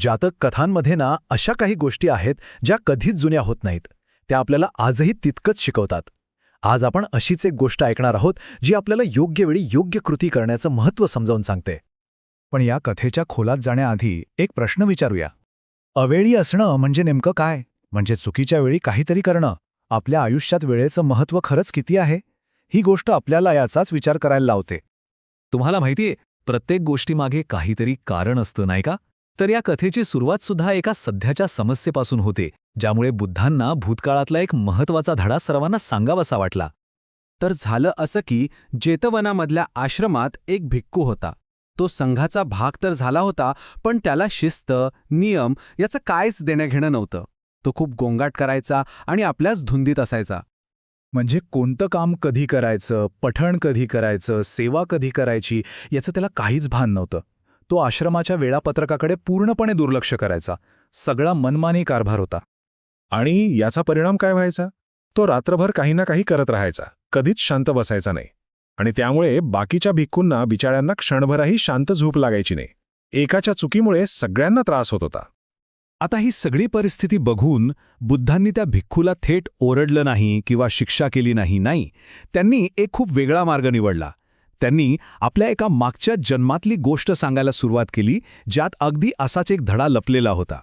जातक कथांमध्ये ना अशा काही गोष्टी आहेत ज्या कधीच जुन्या होत नाहीत. त्या आपल्याला आजही तितकंच शिकवतात. आज आपण अशीच एक गोष्ट ऐकणार आहोत जी आपल्याला योग्य वेळी योग्य कृती करण्याचं महत्त्व समजावून सांगते. पण या कथेच्या खोलात जाण्याआधी एक प्रश्न विचारूया. अवेळी असणं म्हणजे नेमकं काय? म्हणजे चुकीच्या वेळी काहीतरी करणं? आपल्या आयुष्यात वेळेचं महत्त्व खरंच किती आहे? ही गोष्ट आपल्याला याचाच विचार करायला लावते. तुम्हाला माहितीये प्रत्येक गोष्टीमागे काहीतरी कारण असतं नाही का? तर या कथेची सुरुवात सुद्धा एका सध्याच्या समस्येपासून होते ज्यामुळे बुद्धांना भूतकाळातला एक महत्त्वाचा धडा सर्वांना सांगावासा वाटला. तर झालं असं की जेतवनामधल्या आश्रमात एक भिक्खू होता. तो संघाचा भाग तर झाला होता पण त्याला शिस्त नियम याचं कायच देणंघेणं नव्हतं. तो खूप गोंगाट करायचा आणि आपल्याच धुंदीत असायचा. म्हणजे कोणतं काम कधी करायचं पठण कधी करायचं सेवा कधी करायची याचं त्याला काहीच भान नव्हतं. तो आश्रमाच्या वेळापत्रकाकडे पूर्णपणे दुर्लक्ष करायचा. सगळा मनमानी कारभार होता. आणि याचा परिणाम काय व्हायचा? तो रात्रभर काही ना काही करत राहायचा. कधीच शांत बसायचा नाही. आणि त्यामुळे बाकीच्या भिक्खूंना बिचाऱ्यांना क्षणभरही शांत झोप लागायची नाही. एकाच्या चुकीमुळे सगळ्यांना त्रास होत होता. आता ही सगळी परिस्थिती बघून बुद्धांनी त्या भिक्खूला थेट ओरडलं नाही किंवा शिक्षा केली नाही नाही. त्यांनी एक खूप वेगळा मार्ग निवडला. त्यांनी आपल्या एका मागच्या जन्मातली गोष्ट सांगायला सुरुवात केली ज्यात अगदी असाच एक धडा लपलेला होता.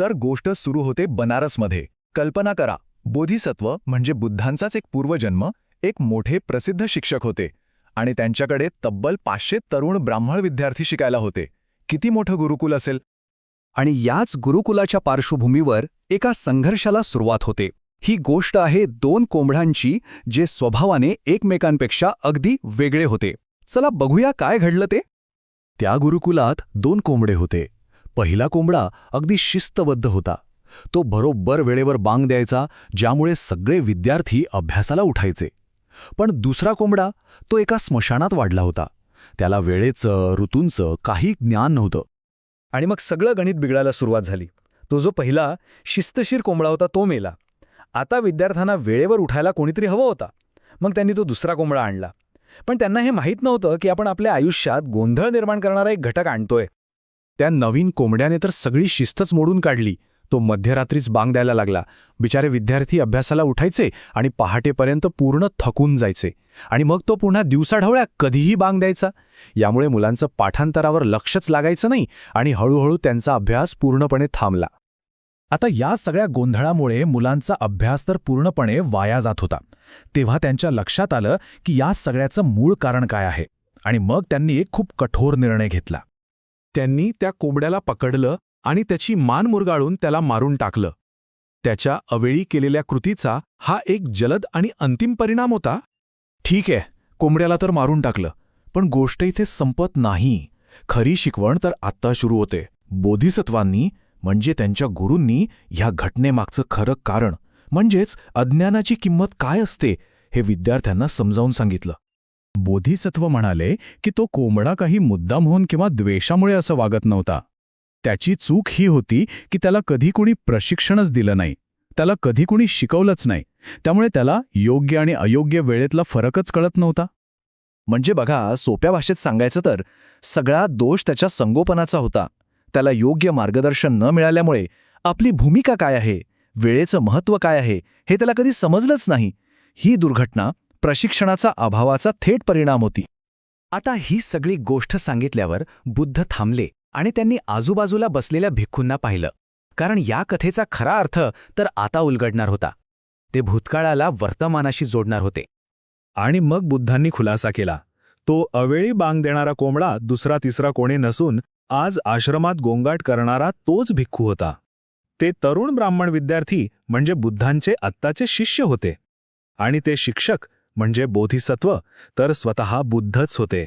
तर गोष्ट सुरू होते बनारसमध्ये. कल्पना करा बोधिसत्व म्हणजे बुद्धांचाच एक पूर्वजन्म एक मोठे प्रसिद्ध शिक्षक होते आणि त्यांच्याकडे तब्बल पाचशे तरुण ब्राह्मण विद्यार्थी शिकायला होते. किती मोठं गुरुकुल असेल? आणि याच गुरुकुलाच्या पार्श्वभूमीवर एका संघर्षाला सुरुवात होते. ही गोष्ट आहे दोन कोंबड्यांची जे स्वभावाने एकमेकांपेक्षा अगदी वेगळे होते. चला बघूया काय घडलं ते. त्या गुरुकुलात दोन कोंबडे होते. पहिला कोंबडा अगदी शिस्तबद्ध होता. तो बरोबर वेळेवर बांग द्यायचा ज्यामुळे सगळे विद्यार्थी अभ्यासाला उठायचे. पण दुसरा कोंबडा तो एका स्मशानात वाढला होता. त्याला वेळेचं ऋतूंचं काही ज्ञान नव्हतं. आणि मग सगळं गणित बिघडायला सुरुवात झाली. तो जो पहिला शिस्तशीर कोंबडा होता तो मेला. आता विद्यार्थ्यांना वेळेवर उठायला कोणीतरी हवं होता. मग त्यांनी तो दुसरा कोंबडा आणला. पण त्यांना हे माहीत नव्हतं की आपण आपल्या आयुष्यात गोंधळ निर्माण करणारा एक घटक आणतोय. त्या नवीन कोंबड्याने तर सगळी शिस्तच मोडून काढली. तो मध्यरात्रीच बांग द्यायला लागला. बिचारे विद्यार्थी अभ्यासाला उठायचे आणि पहाटेपर्यंत पूर्ण थकून जायचे. आणि मग तो पुन्हा दिवसाढवळ्या कधीही बांग द्यायचा. यामुळे मुलांचं पाठांतरावर लक्षच लागायचं नाही आणि हळूहळू त्यांचा अभ्यास पूर्णपणे थांबला. आता या सगळ्या गोंधळामुळे मुलांचा अभ्यास तर पूर्णपणे वाया जात होता. तेव्हा त्यांच्या लक्षात आलं की या सगळ्याचं मूळ कारण काय आहे आणि मग त्यांनी एक खूप कठोर निर्णय घेतला. त्यांनी त्या कोंबड्याला पकडलं आणि त्याची मान मुरगाळून त्याला मारून टाकलं. त्याच्या अवेळी केलेल्या कृतीचा हा एक जलद आणि अंतिम परिणाम होता. ठीक आहे कोंबड्याला तर मारून टाकलं पण गोष्ट इथे संपत नाही. खरी शिकवण तर आत्ता सुरू होते. बोधिसत्वांनी म्हणजे त्यांच्या गुरूंनी ह्या घटनेमागचं खरं कारण म्हणजेच अज्ञानाची किंमत काय असते हे विद्यार्थ्यांना समजावून सांगितलं. बोधिसत्व म्हणाले की तो कोंबडा काही मुद्दाम होऊन किंवा द्वेषामुळे असं वागत नव्हता. त्याची चूक ही होती की त्याला कधी कुणी प्रशिक्षणच दिलं नाही त्याला कधी कुणी शिकवलंच नाही त्यामुळे त्याला योग्य आणि अयोग्य वेळेतला फरकच कळत नव्हता. म्हणजे बघा सोप्या भाषेत सांगायचं तर सगळा दोष त्याच्या संगोपनाचा होता. त्याला योग्य मार्गदर्शन न मिळाल्यामुळे आपली भूमिका काय आहे? वेळेचं महत्त्व काय आहे? हे त्याला कधी समजलंच नाही. ही दुर्घटना प्रशिक्षणाचा अभावाचा थेट परिणाम होती. आता ही सगळी गोष्ट सांगितल्यावर बुद्ध थांबले आणि त्यांनी आजूबाजूला बसलेल्या भिक्खूंना पाहिलं. कारण या कथेचा खरा अर्थ तर आता उलगडणार होता. ते भूतकाळाला वर्तमानाशी जोडणार होते. आणि मग बुद्धांनी खुलासा केला. तो अवेळी बांग देणारा कोंबडा दुसरा तिसरा कोणी नसून आज आश्रमात गोंगाट करणारा तोच भिक्खू होता. ते तरुण ब्राह्मण विद्यार्थी म्हणजे बुद्धांचे आत्ताचे शिष्य होते. आणि ते शिक्षक म्हणजे बोधिसत्व तर स्वतः बुद्धच होते.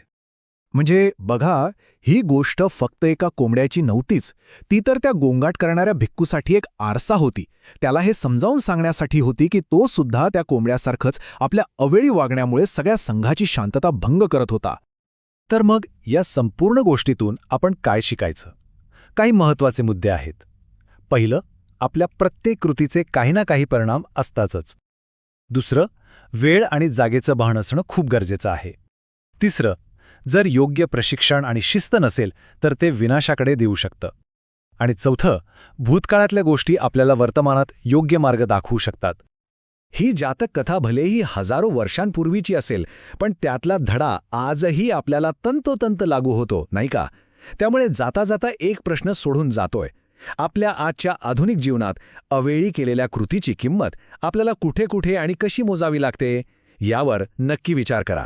म्हणजे बघा ही गोष्ट फक्त एका कोंबड्याची नव्हतीच ती तर त्या गोंगाट करणाऱ्या भिक्खूसाठी एक आरसा होती. त्याला हे समजावून सांगण्यासाठी होती की तो सुद्धा त्या कोंबड्यासारखंच आपल्या अवेळी वागण्यामुळे सगळ्या संघाची शांतता भंग करत होता. तर मग या संपूर्ण गोष्टीतून आपण काय शिकायचं? काही महत्त्वाचे मुद्दे आहेत. पहिलं आपल्या प्रत्येक कृतीचे काही ना काही परिणाम असतातच. दुसरं वेळ आणि जागेचं भान असणं खूप गरजेचं आहे. तिसरं जर योग्य प्रशिक्षण आणि शिस्त नसेल तर ते विनाशाकडे देऊ शकतं. आणि चौथं भूतकाळातल्या गोष्टी आपल्याला वर्तमानात योग्य मार्ग दाखवू शकतात. ही जातक कथा भलेही हजारो वर्षांपूर्वीची असेल पण त्यातला धडा आजही आपल्याला तंतोतंत लागू होतो नाही का? त्यामुळे जाता जाता एक प्रश्न सोडून जातोय. आपल्या आजच्या आधुनिक जीवनात अवेळी केलेल्या कृतीची किंमत आपल्याला कुठे कुठे आणि कशी मोजावी लागते? यावर नक्की विचार करा.